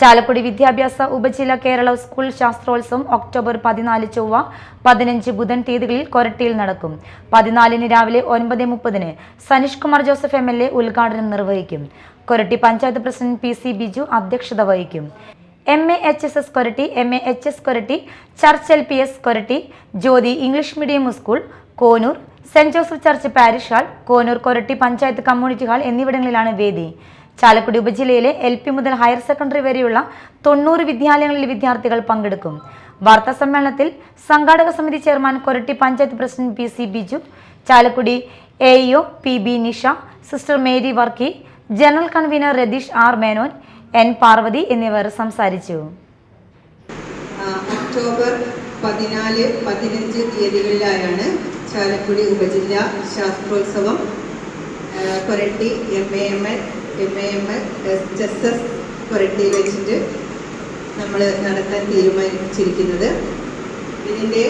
ചാലക്കുടി വിദ്യാഭ്യാസ ഉപജില്ല Kerala school ശാസ്ത്രോത്സവം October പതിനാല് ചൊവ്വ പതിനഞ്ച് ബുധൻ തീയതികളിൽ കൊരട്ടിയിൽ നടക്കും. പതിനാലിന് രാവിലെ ഒൻപത് മുപ്പതിന് Saneesh Kumar Joseph M L A ഉദ്ഘാടനം നിർവഹിക്കും. Koratty panchayat president P C Biju അധ്യക്ഷത വഹിക്കും. M A H S S Koratty M A H S Koratty church L P S Koratty Jyothi English medium school Konoor saint Joseph church parish hall Konoor Koratty panchayat community hall എന്നിവിടങ്ങളിലാണ് വേദി. ചാലക്കുടി ഉപജില്ലയിലെ L P മുതൽ higher secondary വരെയുള്ള തൊണ്ണൂറ് വിദ്യാലയങ്ങളിലെ വിദ്യാർത്ഥികൾ പങ്കെടുക്കും. വാർത്താ സമ്മേളനത്തിൽ സംഘാടക സമിതി chairman Koratty panchayat president P C Biju Chalakudy A EO P B Nisha sister Mary Varkey general convener Ratheesh R Menon N Parvathy എന്നിവർ സംസാരിച്ചു. ഒക്ടോബർ പതിനാല് പതിനഞ്ച് തീയതികളിലായാണ് ചാലക്കുടി ഉപജില്ല ശാസ്ത്രോത്സവം Koratty M A M L M A M A S S വെച്ചിട്ട് നമ്മൾ നടത്താൻ തീരുമാനിച്ചിരിക്കുന്നത്. ഇതിന്റെ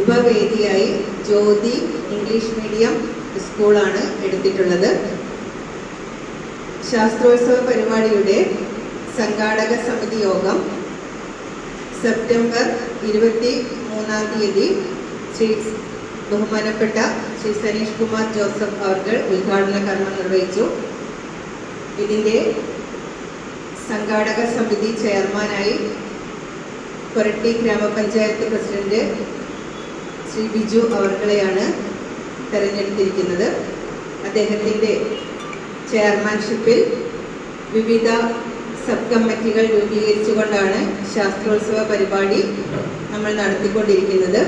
ഉപവേദിയായി ജ്യോതി ഇംഗ്ലീഷ് മീഡിയം സ്കൂളാണ് എടുത്തിട്ടുള്ളത്. ശാസ്ത്രോത്സവ പരിപാടിയുടെ സംഘാടക സമിതി യോഗം സെപ്റ്റംബർ ഇരുപത്തി മൂന്നാം തീയതി ശ്രീ ബഹുമാനപ്പെട്ട ശ്രീ സനീഷ് കുമാർ ജോസഫ് അവർ ഉദ്ഘാടന കർമ്മം നിർവഹിച്ചു. ഇതിന്റെ സംഘാടക സമിതി ചെയർമാനായി കൊരട്ടി ഗ്രാമപഞ്ചായത്ത് പ്രസിഡന്റ് ശ്രീ ബിജു അവർകളെയാണ് തെരഞ്ഞെടുത്തിരിക്കുന്നത്. അദ്ദേഹത്തിന്റെ ചെയർമാൻഷിപ്പിൽ വിവിധ സബ് കമ്മിറ്റികൾ രൂപീകരിച്ചുകൊണ്ടാണ് ശാസ്ത്രോത്സവ പരിപാടി നമ്മൾ നടത്തിക്കൊണ്ടിരിക്കുന്നത്.